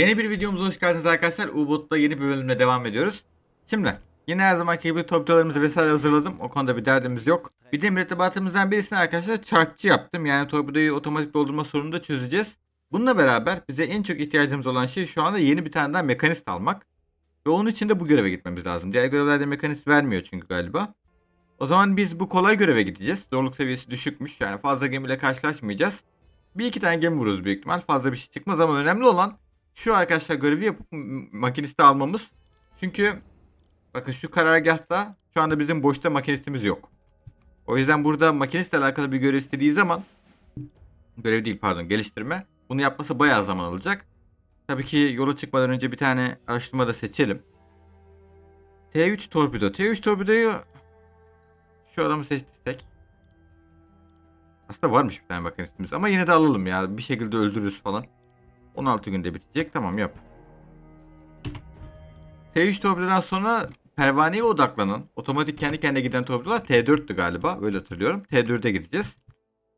Yeni bir videomuza hoş geldiniz arkadaşlar. U-Boot'ta yeni bir bölümle devam ediyoruz. Şimdi yine her zamanki gibi torpidolarımızı vesaire hazırladım. O konuda bir derdimiz yok. Bir de mürettebatımızdan birisini arkadaşlar çarkçı yaptım. Yani torpidoyu otomatik doldurma sorununu da çözeceğiz. Bununla beraber bize en çok ihtiyacımız olan şey şu anda yeni bir tane daha mekanist almak. Ve onun için de bu göreve gitmemiz lazım. Diğer görevlerde mekanist vermiyor çünkü galiba. O zaman biz bu kolay göreve gideceğiz. Zorluk seviyesi düşükmüş. Yani fazla gemiyle karşılaşmayacağız. Bir iki tane gemi vururuz büyük ihtimal. Fazla bir şey çıkmaz ama önemli olan şu arkadaşlar görevi yapıp makinisti almamız. Çünkü bakın şu karargahta şu anda bizim boşta makinistimiz yok. O yüzden burada makinistle alakalı bir görev istediği zaman görev değil pardon geliştirme. Bunu yapması bayağı zaman alacak. Tabii ki yola çıkmadan önce bir tane araştırma da seçelim. T3 torpido. T3 torpidoyu şu adamı seçtiysek aslında varmış bir tane makinistimiz ama yine de alalım ya. Bir şekilde öldürürüz falan. 16 günde bitecek. Tamam yap. T3 torpidodan sonra pervaneye odaklanan, otomatik kendi kendine giden torpidolar T4'tü galiba. Öyle hatırlıyorum. T4'e gideceğiz.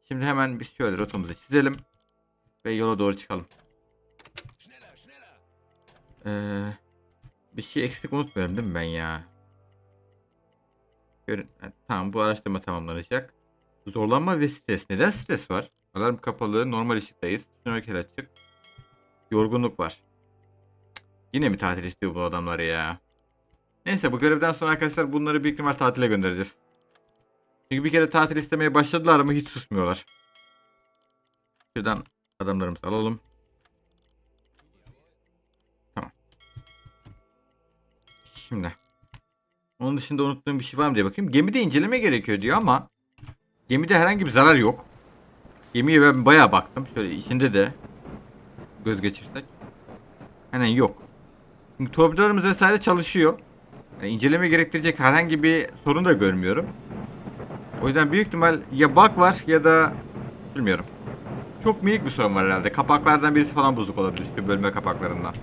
Şimdi hemen biz şöyle rotamızı çizelim. Ve yola doğru çıkalım. Ee, bir şey eksik unutmuyorum değil mi ben ya? Görün, tamam bu araştırma tamamlanacak. Zorlanma ve stres. Neden stres var? Alarm kapalı, normal ışıktayız. Snorkel açık. Yorgunluk var. Yine mi tatil istiyor bu adamlar ya? Neyse bu görevden sonra arkadaşlar bunları büyük ihtimal tatile göndereceğiz. Çünkü bir kere tatil istemeye başladılar ama hiç susmuyorlar. Şuradan adamlarımızı alalım. Tamam. Şimdi. Onun dışında unuttuğum bir şey var mı diye bakayım. Gemide inceleme gerekiyor diyor ama gemide herhangi bir zarar yok. Gemiye ben bayağı baktım. Şöyle içinde de göz geçirsek. Hemen yok. Çünkü torpidolarımız vesaire çalışıyor. Yani inceleme gerektirecek herhangi bir sorun da görmüyorum. O yüzden büyük ihtimal ya bug var ya da bilmiyorum. Çok minik bir sorun var herhalde. Kapaklardan birisi falan bozuk olabilir şu bölme kapaklarından.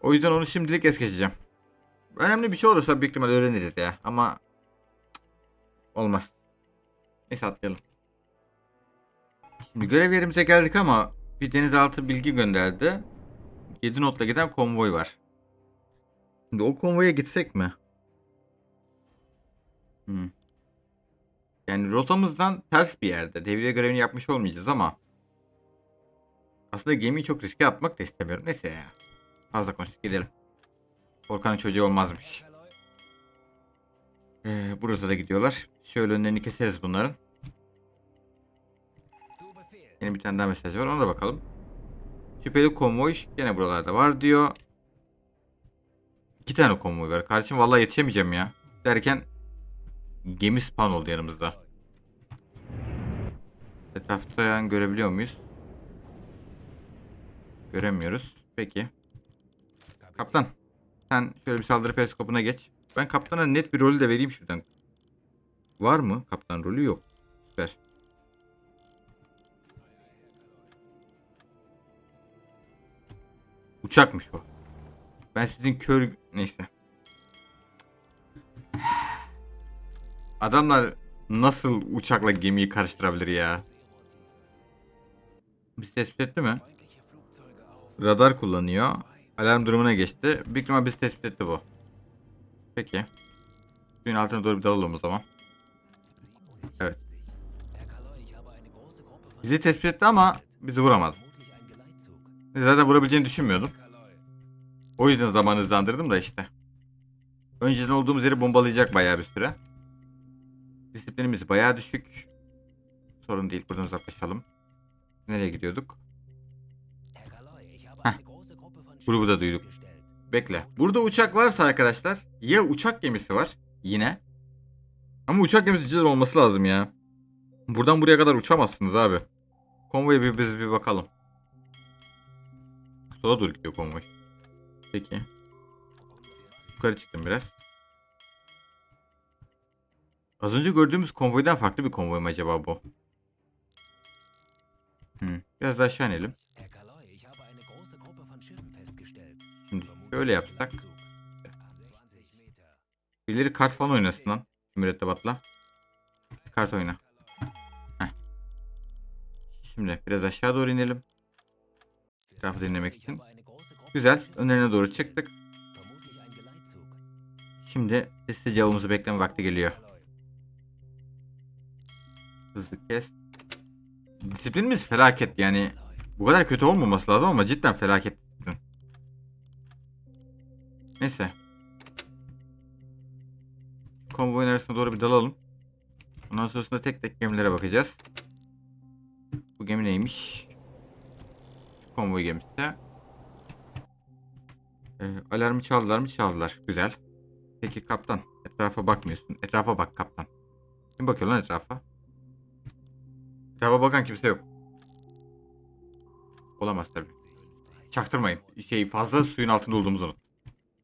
O yüzden onu şimdilik es geçeceğim. Önemli bir şey olursa büyük ihtimal öğreniriz ya. Ama olmaz. Neyse atlayalım. Şimdi görev yerimize geldik ama bir denizaltı bilgi gönderdi. 7 notla giden konvoy var. Şimdi o konvoya gitsek mi? Hmm. Yani rotamızdan ters bir yerde. Devriye görevini yapmış olmayacağız ama aslında gemiyi çok riske atmak da istemiyorum. Neyse ya. Fazla konuştuk gidelim. Korkanın çocuğu olmazmış. Ee, burada da gidiyorlar. Şöyle önlerini keseriz bunların. Yeni bir tane daha mesaj var. Ona da bakalım. Şüpheli konvoy gene buralarda var diyor. İki tane konvoy var. Kardeşim vallahi yetişemeyeceğim ya. Derken gemi spawn oldu yanımızda. Etrafta yani görebiliyor muyuz? Göremiyoruz. Peki. Kaptan. Sen şöyle bir saldırı periskopuna geç. Ben kaptana net bir rolü de vereyim şuradan. Var mı? Kaptan rolü yok. Süper. Uçakmış o. Ben sizin kör... Neyse. Adamlar nasıl uçakla gemiyi karıştırabilir ya? Biz tespit etti mi? Radar kullanıyor. Alarm durumuna geçti. Büyük ihtimal bizi tespit etti bu. Peki. Suyun altına doğru bir dalalım o zaman. Evet. Bizi tespit etti ama bizi vuramadı. Zaten vurabileceğini düşünmüyordum. O yüzden zamanı hızlandırdım da işte. Önceden olduğumuz yeri bombalayacak bayağı bir süre. Disiplinimiz bayağı düşük. Sorun değil buradan uzaklaşalım. Nereye gidiyorduk? Heh. Grubu da duyduk. Bekle. Burada uçak varsa arkadaşlar ya uçak gemisi var yine. Ama uçak gemisi cidden olması lazım ya. Buradan buraya kadar uçamazsınız abi. Konvoya bir biz bir bakalım. Sola doğru gidiyor konvoy. Peki. Yukarı çıktım biraz. Az önce gördüğümüz konvoydan farklı bir konvoy mu acaba bu? Hmm. Biraz daha aşağı inelim. Şimdi şöyle yapsak. Birileri kart falan oynasın lan. Mürettebatla. Kart oyna. Heh. Şimdi biraz aşağı doğru inelim. Etrafı dinlemek için. Güzel. Önlerine doğru çıktık. Şimdi sessizce avımızı bekleme vakti geliyor. Hızlı kes. Disiplinimiz felaket yani. Bu kadar kötü olmaması lazım ama cidden felaket. Neyse. Konvoyun arasına doğru bir dalalım. Ondan sonrasında tek tek gemilere bakacağız. Bu gemi neymiş? Konvoy gemisi. Ee, alarmı çaldılar mı? Çaldılar. Güzel. Peki kaptan. Etrafa bakmıyorsun. Etrafa bak kaptan. Kim bakıyor lan etrafa? Etrafa bakan kimse yok. Olamaz tabii. Çaktırmayın. Şey fazla suyun altında olduğumuzu unut.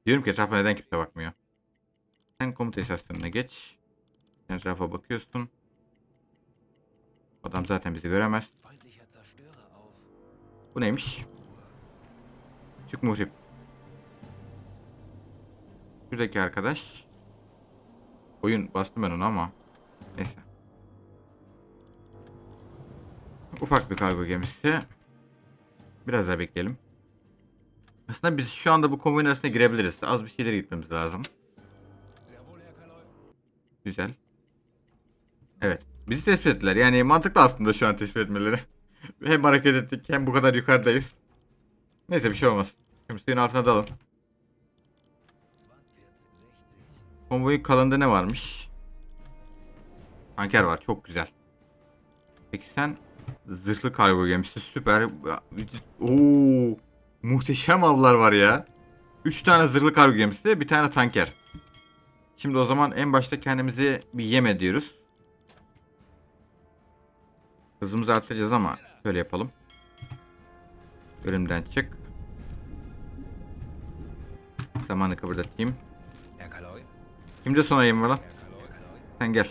Diyorum ki etrafa neden kimse bakmıyor. Sen komuta istasyonuna geç. Etrafa bakıyorsun. Adam zaten bizi göremez. Bu neymiş? Küçük muhrip. Şuradaki arkadaş. Oyun bastım ben onu ama. Neyse. Ufak bir kargo gemisi. Biraz daha bekleyelim. Aslında biz şu anda bu konvoyun arasına girebiliriz. Az bir şeyler gitmemiz lazım. Güzel. Evet. Bizi tespit ettiler. Yani mantıklı aslında şu an tespit etmeleri. hem hareket ettik hem bu kadar yukarıdayız. Neyse bir şey olmaz. Şimdi suyun altına dalın. Konvoyun kalında ne varmış? Tanker var. Çok güzel. Peki sen zırhlı kargo gemisi süper. Oo, muhteşem avlar var ya. 3 tane zırhlı kargo gemisi, bir tane tanker. Şimdi o zaman en başta kendimizi bir yem ediyoruz. Hızımızı artıracağız ama şöyle yapalım. Bölümden çık. Zamanı Kaloy? Kimde son ayım var lan? Sen gel.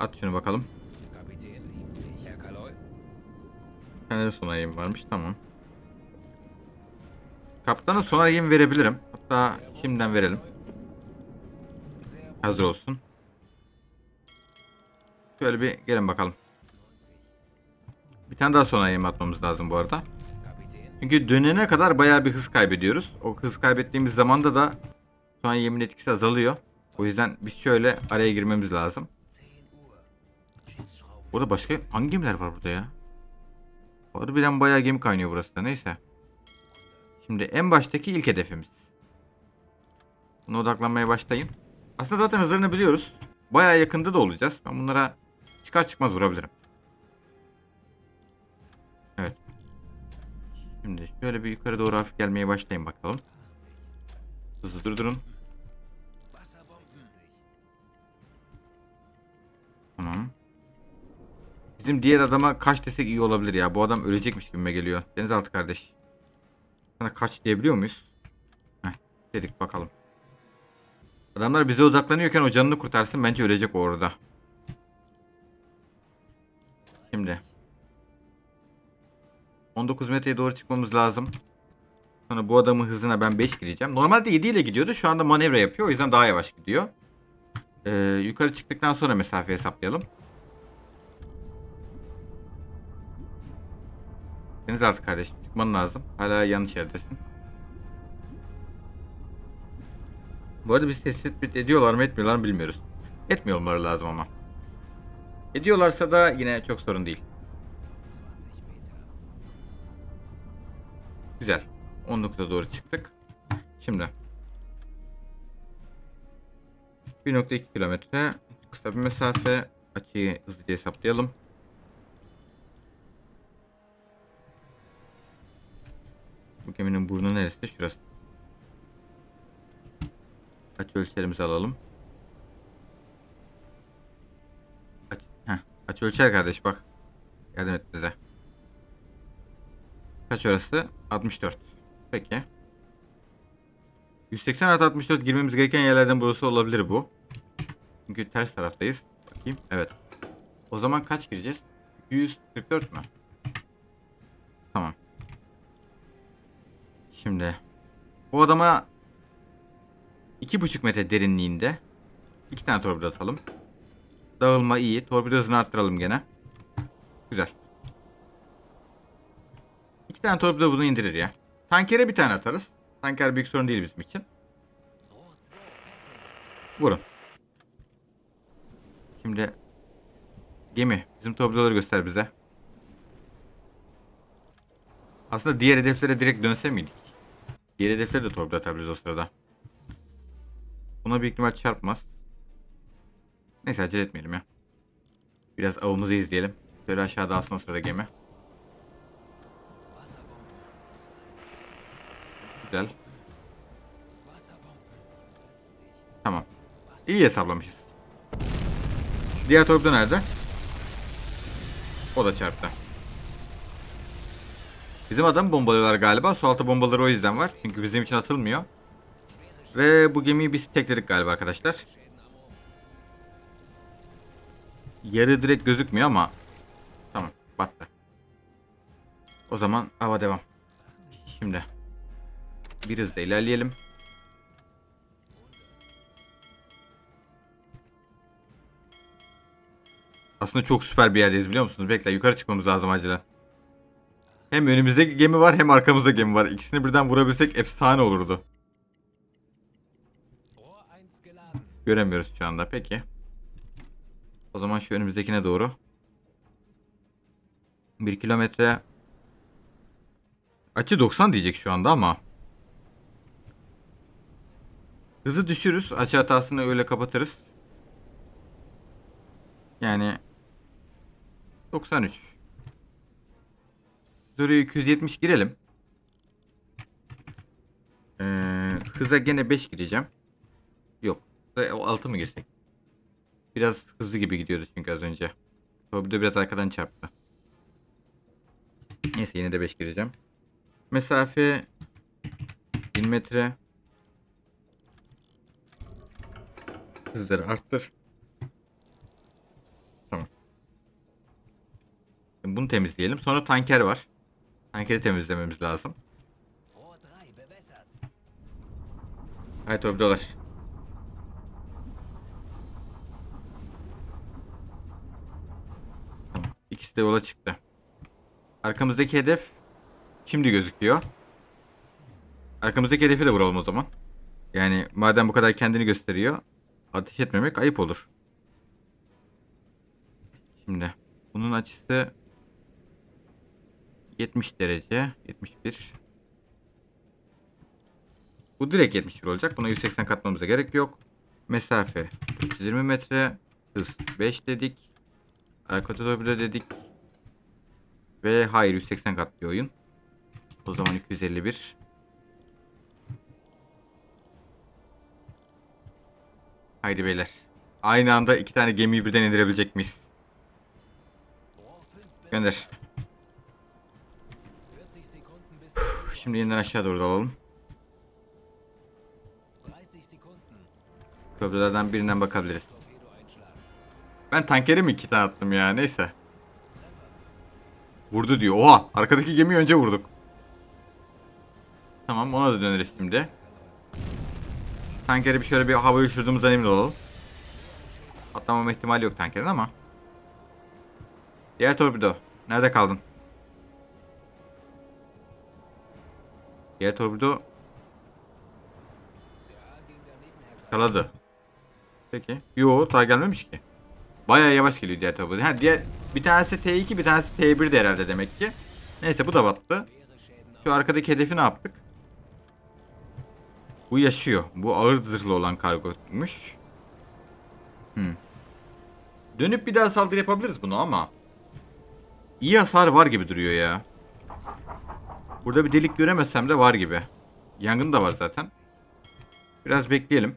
At şunu bakalım. Kapitän 70. Herr Kaloy? Sende de son ayım varmış. Tamam. Kaptana son ayım verebilirim. Hatta şimdiden verelim. Hazır olsun. Şöyle bir gelin bakalım. Bir tane daha son ayım atmamız lazım bu arada. Çünkü dönene kadar bayağı bir hız kaybediyoruz. O hız kaybettiğimiz zamanda da an yemin etkisi azalıyor. O yüzden biz şöyle araya girmemiz lazım. 10 Uhr. Schiffsschrauben. Burada başka hangi gemiler var burada ya? Harbiden bayağı gemi kaynıyor burası da neyse. Şimdi en baştaki ilk hedefimiz. Buna odaklanmaya başlayın. Aslında zaten hızlarını biliyoruz. Bayağı yakında da olacağız. Ben bunlara çıkar çıkmaz vurabilirim. Şimdi şöyle bir yukarı doğru hafif gelmeye başlayın bakalım. Hızlı durdurun. Tamam. Bizim diğer adama kaç desek iyi olabilir ya. Bu adam ölecekmiş gibime geliyor. Denizaltı kardeş. Sana kaç diyebiliyor muyuz? Heh, dedik bakalım. Adamlar bize odaklanıyorken o canını kurtarsın. Bence ölecek orada. Şimdi. 19 metreye doğru çıkmamız lazım. Sonra bu adamın hızına ben 5 gireceğim. Normalde 7 ile gidiyordu. Şu anda manevra yapıyor. O yüzden daha yavaş gidiyor. Ee, yukarı çıktıktan sonra mesafe hesaplayalım. Denizaltı kardeşim çıkman lazım. Hala yanlış yerdesin. Bu arada biz tespit ediyorlar mı etmiyorlar mı bilmiyoruz. Etmiyor olmaları lazım ama. Ediyorlarsa da yine çok sorun değil. Güzel. 19'a doğru çıktık. Şimdi. 1.2 kilometre. Kısa bir mesafe. Açıyı hızlıca hesaplayalım. Bu geminin burnu neresi? Şurası. Açı ölçerimizi alalım. Aç, heh, açı ölçer kardeş bak. Yardım et bize. Kaç orası? 64. Peki. 180 artı 64 girmemiz gereken yerlerden burası olabilir bu. Çünkü ters taraftayız. Bakayım. Evet. O zaman kaç gireceğiz? 144 mü? Tamam. Şimdi. Bu adama 2,5 metre derinliğinde iki tane torpido atalım. Dağılma iyi. Torpido hızını arttıralım gene. Güzel. İki tane torpido bunu indirir ya. Tankere bir tane atarız. Tanker büyük sorun değil bizim için. Rohr 2 fertig. Vurun. Şimdi gemi. Bizim torpidoları göster bize. Aslında diğer hedeflere direkt dönse miydik? Diğer hedeflere de torpido atabiliriz o sırada. Buna büyük ihtimal çarpmaz. Neyse acele etmeyelim ya. Biraz avımızı izleyelim. Şöyle aşağıda alsın o sırada gemi. Güzel. Wasserbomben. 50. Tamam. İyi hesaplamışız. Diğer torpido nerede? O da çarptı. Bizim adamı bombalıyorlar galiba. Su altı bombaları o yüzden var. Çünkü bizim için atılmıyor. Ve bu gemiyi biz tekledik galiba arkadaşlar. Yarı direkt gözükmüyor ama tamam battı. O zaman hava devam. Şimdi bir hızla ilerleyelim. Aslında çok süper bir yerdeyiz biliyor musunuz? Bekle yukarı çıkmamız lazım acilen. Hem önümüzde gemi var hem arkamızda gemi var. İkisini birden vurabilsek efsane olurdu. Rohr 1 geladen. Göremiyoruz şu anda. Peki. O zaman şu önümüzdekine doğru. 1 kilometre. Açı 90 diyecek şu anda ama. Hızı düşürürüz. Açı hatasını öyle kapatırız. Yani 93. Oraya 270 girelim. Ee, hıza gene 5 gireceğim. Yok. Ve o altı mı girsek? Biraz hızlı gibi gidiyordu çünkü az önce. Torpido biraz arkadan çarptı. Neyse yine de 5 gireceğim. Mesafe 1000 metre. Hızları arttır. Tamam. Bunu temizleyelim. Sonra tanker var. Tankeri temizlememiz lazım. Rohr 3 bewässert. Haydi torpidolar. Tamam. İkisi de yola çıktı. Arkamızdaki hedef şimdi gözüküyor. Arkamızdaki hedefi de vuralım o zaman. Yani madem bu kadar kendini gösteriyor, ateş etmemek ayıp olur. Şimdi bunun açısı 70 derece, 71. Bu direkt 71 olacak. Buna 180 katmamıza gerek yok. Mesafe 320 metre. Hız 5 dedik. Arka torpido dedik. Ve hayır 180 kat oyun. O zaman 251. Haydi beyler. Aynı anda iki tane gemiyi birden indirebilecek miyiz? Rohr 5 Gönder. 40 Sekunden bis Şimdi yeniden aşağı doğru dalalım. 30 Sekunden. Torpidolardan birinden bakabiliriz. Ben tankere mi iki tane attım ya? Neyse. Vurdu diyor. Oha! Arkadaki gemiyi önce vurduk. Tamam ona da döneriz şimdi. Tankeri bir şöyle bir havaya uçurduğumuzdan emin olalım. Atlamama ihtimali yok tankerin ama. Diğer torpido. Nerede kaldın? Diğer torpido Ja, ging daneben, Herr Graf. Kaladı. Peki. Yo daha gelmemiş ki. Bayağı yavaş geliyor diğer tarafa. Ha diğer bir tanesi T2 bir tanesi T1 de herhalde demek ki. Neyse bu da battı. Şu arkadaki hedefi ne yaptık? Bu yaşıyor. Bu ağır zırhlı olan kargoymuş. Hmm. Dönüp bir daha saldırı yapabiliriz bunu ama. İyi hasar var gibi duruyor ya. Burada bir delik göremesem de var gibi. Yangın da var zaten. Biraz bekleyelim.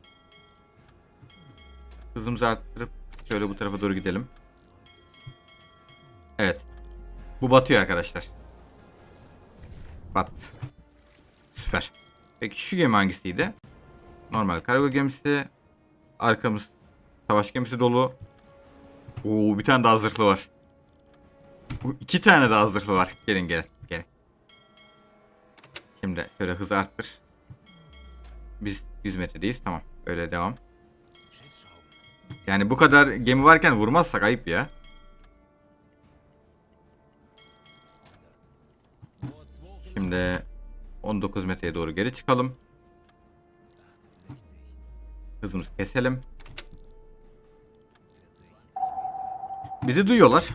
Hızımızı arttırıp şöyle bu tarafa doğru gidelim. Evet. Bu batıyor arkadaşlar. Battı. Süper. Peki şu gemi hangisiydi? Normal kargo gemisi. Arkamız savaş gemisi dolu. Oo bir tane daha zırhlı var. İki tane daha zırhlı var. Gelin gelin gelin. Şimdi şöyle hızı arttır. Biz 100 metredeyiz. Tamam. Öyle devam. Yani bu kadar gemi varken vurmazsak ayıp ya. Rohr 2 Şimdi 19 metreye doğru geri çıkalım. Hızımızı keselim. Bizi duyuyorlar.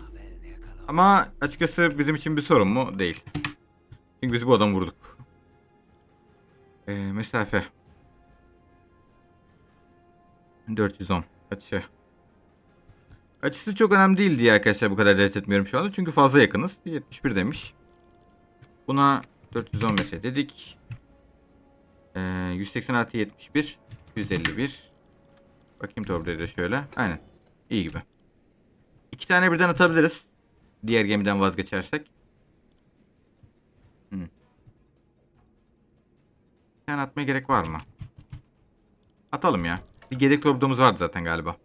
Ama açıkçası bizim için bir sorun mu? Değil. Çünkü biz bu adamı vurduk. Ee, mesafe. 410. Açı. Açısı çok önemli değil diye arkadaşlar bu kadar dert etmiyorum şu anda. Çünkü fazla yakınız. 71 demiş. Buna 410 metre dedik. Ee, 180 artı 71. 151. Bakayım torbayı da şöyle. Aynen. İyi gibi. İki tane birden atabiliriz. Diğer gemiden vazgeçersek. Hmm. Bir tane atmaya gerek var mı? Atalım ya. Bir yedek torbamız vardı zaten galiba.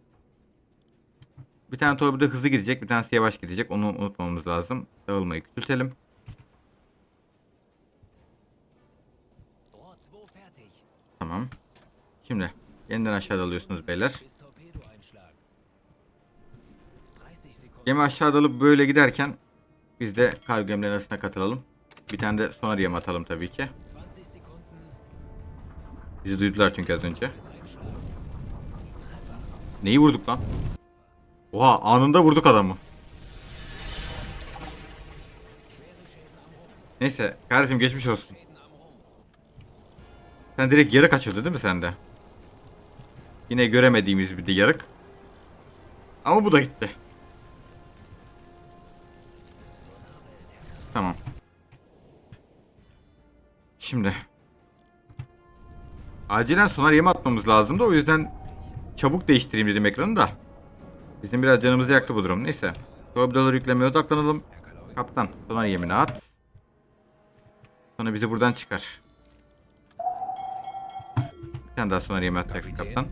Bir tane torbada hızlı gidecek, bir tanesi yavaş gidecek. Onu unutmamamız lazım. Dağılmayı küçültelim. Tamam. Şimdi yeniden aşağıda alıyorsunuz beyler. Bis Torpedo einschlagen. 30 Sekunden. Gemi aşağıda alıp böyle giderken biz de kargo gemileri arasına katılalım. Bir tane de sonar yemi atalım tabii ki. 20 Sekunden Bizi duydular çünkü az önce. Neyi vurduk lan? Oha anında vurduk adamı. Neyse kardeşim geçmiş olsun. Sen direkt yarık açıldı değil mi sende? Yine göremediğimiz bir de yarık. Ama bu da gitti. Tamam. Şimdi. Acilen sonar yemi atmamız lazımdı o yüzden çabuk değiştireyim dedim ekranı da. Bizim biraz canımızı yaktı bu durum. Neyse. Torpidoları yüklemeye odaklanalım. Kaptan sonar yemini at. Sonra bizi buradan çıkar. Bir tane daha sonar yemi atacaksın kaptan.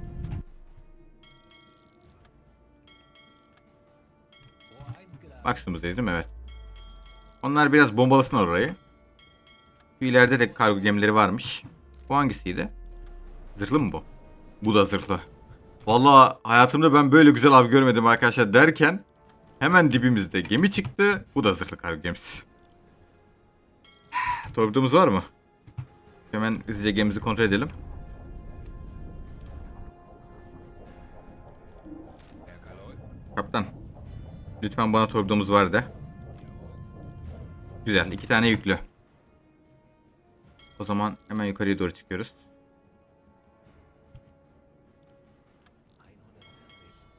Rohr 1 geladen. Maksimumuzdayız değil mi? Evet. Onlar biraz bombalasınlar orayı. Şu ileride de kargo gemileri varmış. Bu hangisiydi? Zırhlı mı bu? Bu da zırhlı. Vallahi hayatımda ben böyle güzel av görmedim arkadaşlar derken hemen dibimizde gemi çıktı. Bu da zırhlı kargo gemisi. Torpidomuz var mı? Hemen hızlıca gemimizi kontrol edelim. Kaptan. Lütfen bana torpidomuz var de. Güzel. iki tane yüklü. O zaman hemen yukarıya doğru çıkıyoruz.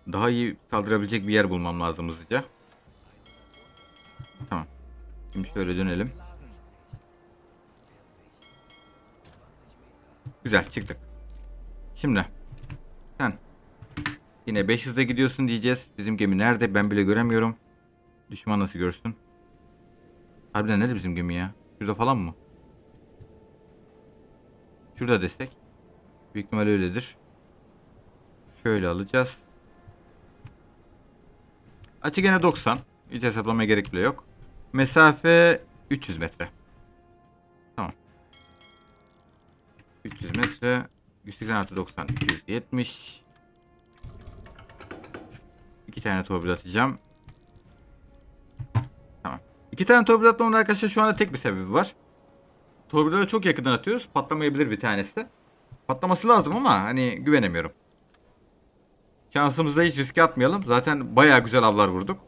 140. Daha iyi saldırabilecek bir yer bulmam lazım hızlıca. Tamam. Şimdi şöyle dönelim. Geladen. 40. 20 Meter. Güzel çıktık. Şimdi. Sen. Yine 5 hızla gidiyorsun diyeceğiz. Bizim gemi nerede ben bile göremiyorum. Düşman nasıl görsün? Harbiden nerede bizim gemi ya? Şurada falan mı? Şurada destek. Büyük ihtimal öyledir. Şöyle alacağız. Açı gene 90. Hiç hesaplamaya gerek bile yok. Mesafe 300 metre. Tamam. 300 metre. 180 artı 90 270. İki tane torpido atacağım. Tamam. İki tane torpido atmamın arkadaşlar şu anda tek bir sebebi var. Torpidoları çok yakından atıyoruz. Patlamayabilir bir tanesi. Patlaması lazım ama hani güvenemiyorum. Şansımızda hiç riske atmayalım. Zaten bayağı güzel avlar vurduk. 20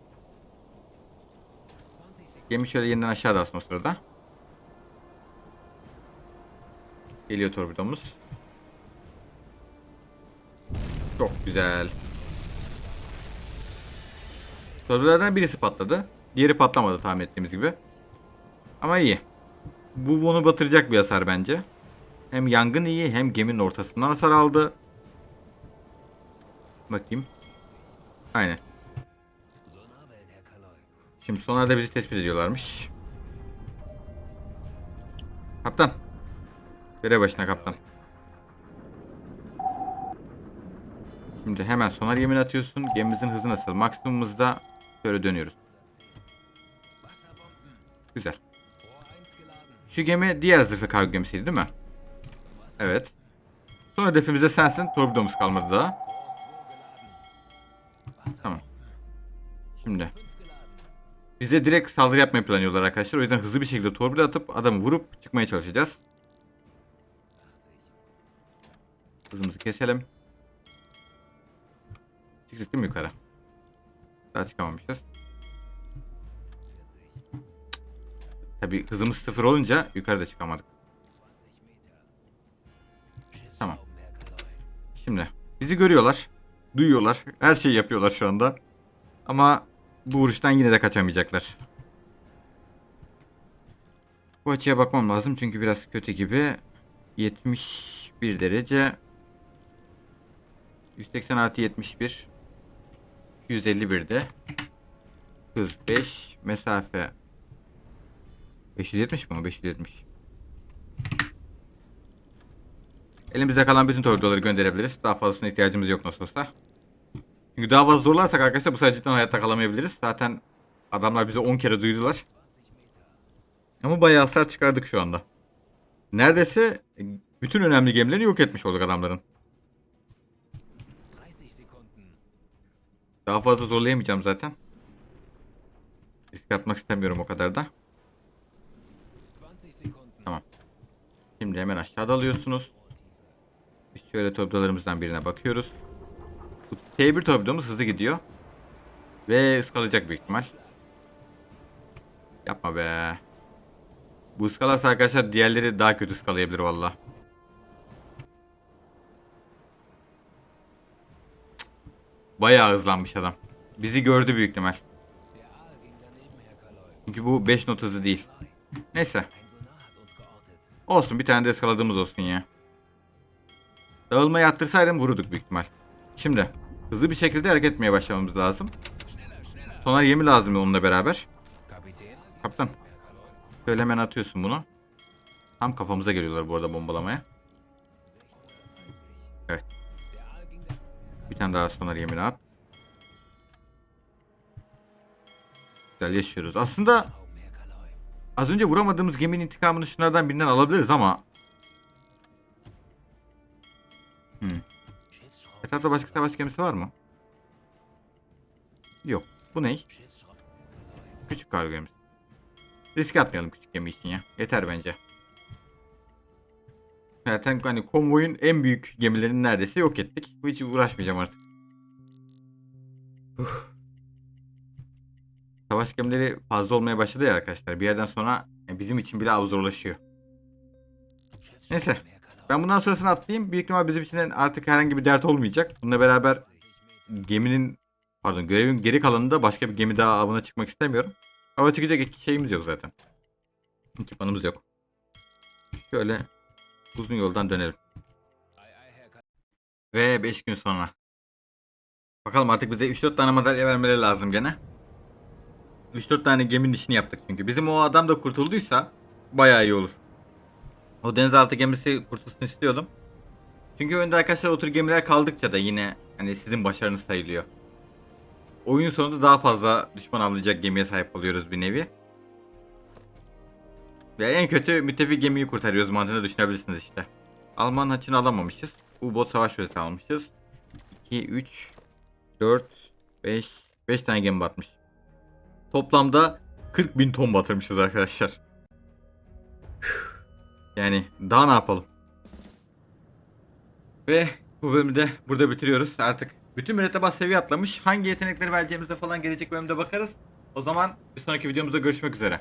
Sekunden. Gemi şöyle yeniden aşağıda aslında sırada. Geliyor torpidomuz. Çok güzel. Torpidolardan birisi patladı. Diğeri patlamadı tahmin ettiğimiz gibi. Ama iyi. Bu bunu batıracak bir hasar bence. Hem yangın iyi hem geminin ortasından hasar aldı. Bakayım. Aynen. Şimdi sonlarda bizi tespit ediyorlarmış. Kaptan. Görev başına kaptan. Şimdi hemen sonar yemin atıyorsun. Gemimizin hızı nasıl? Maksimumumuzda şöyle dönüyoruz. Güzel. Rohr 1 geladen. Şu gemi diğer zırhlı kargo gemisiydi değil mi? Evet. Son hedefimiz de sensin. Torpidomuz kalmadı daha. Rohr 2 geladen. Tamam. Şimdi Wasserbomben. 5 geladen. Bize direkt saldırı yapmayı planlıyorlar arkadaşlar. O yüzden hızlı bir şekilde torpil atıp adamı vurup çıkmaya çalışacağız. Hızımızı keselim. Çıktık değil mi yukarı? Daha çıkamamışız. Tabi hızımız sıfır olunca yukarıda çıkamadık. 20 Meter. Tamam. Şimdi bizi görüyorlar. Duyuyorlar. Her şeyi yapıyorlar şu anda. Ama bu vuruştan yine de kaçamayacaklar. Bu açıya bakmam lazım çünkü biraz kötü gibi. 71 derece. 180 artı 71. 251'de. Hız 5. Mesafe 570 mi o? 570. Elimizde kalan bütün torpidoları gönderebiliriz. Daha fazlasına ihtiyacımız yok nasıl olsa. Çünkü daha fazla zorlarsak arkadaşlar bu sefer cidden hayatta kalamayabiliriz. Zaten adamlar bizi 10 kere duydular. 20 Meter. Ama bayağı hasar çıkardık şu anda. Neredeyse bütün önemli gemileri yok etmiş olduk adamların. Daha fazla zorlayamayacağım zaten. Risk atmak istemiyorum o kadar da. 20 Sekunden. Tamam. Şimdi hemen aşağıda alıyorsunuz. Biz şöyle torpidolarımızdan birine bakıyoruz. Bu T1 torpidomuz hızlı gidiyor. Ve ıskalayacak büyük ihtimal. Yapma be. Bu ıskalarsa arkadaşlar diğerleri daha kötü ıskalayabilir valla. Bayağı hızlanmış adam. Bizi gördü büyük ihtimal. Çünkü bu 5 not hızı değil. Neyse. Olsun bir tane de eskaladığımız olsun ya. Dağılmayı attırsaydım vururduk büyük ihtimal. Şimdi hızlı bir şekilde hareket etmeye başlamamız lazım. Sonar yemi lazım onunla beraber. Kaptan şöyle hemen atıyorsun bunu. Tam kafamıza geliyorlar bu arada bombalamaya. Bir tane daha sonar yemini at. Güzel yaşıyoruz. Aslında az önce vuramadığımız geminin intikamını şunlardan birinden alabiliriz ama hmm. Etrafta başka savaş gemisi var mı? Yok. Bu ne? Küçük kargo gemisi. Riske atmayalım küçük gemi için ya. Yeter bence. Zaten hani konvoyun en büyük gemilerini neredeyse yok ettik. Bu hiç uğraşmayacağım artık. Uf. Savaş gemileri fazla olmaya başladı ya arkadaşlar. Bir yerden sonra e, bizim için bile av zorlaşıyor. Neyse. Ben bundan sonrasını atlayayım. Büyük ihtimal bizim için artık herhangi bir dert olmayacak. Bununla beraber 30 Meter. geminin pardon görevin geri kalanında başka bir gemi daha avına çıkmak istemiyorum. Hava çıkacak şeyimiz yok zaten. Ekipmanımız yok. Şöyle uzun yoldan Kaloy. Ve 5 gün sonra. Bakalım artık bize 3-4 tane madalya vermeleri lazım gene. 3-4 tane geminin işini yaptık çünkü. Bizim o adam da kurtulduysa bayağı iyi olur. O denizaltı gemisi kurtulsun istiyordum. Çünkü önde arkadaşlar o tür gemiler kaldıkça da yine hani sizin başarınız sayılıyor. Oyun sonunda daha fazla düşman avlayacak gemiye sahip oluyoruz bir nevi. Ve en kötü müttefik gemiyi kurtarıyoruz mantığını düşünebilirsiniz işte. Alman haçını alamamışız. U-Boat savaş rüzeti almışız. 2, 3, 4, 5, 5 tane gemi batmış. Toplamda 40 bin ton batırmışız arkadaşlar. Yani daha ne yapalım? Ve bu bölümü de burada bitiriyoruz. Artık bütün mürettebat seviye atlamış. Hangi yetenekleri vereceğimize falan gelecek bölümde bakarız. O zaman bir sonraki videomuzda görüşmek üzere.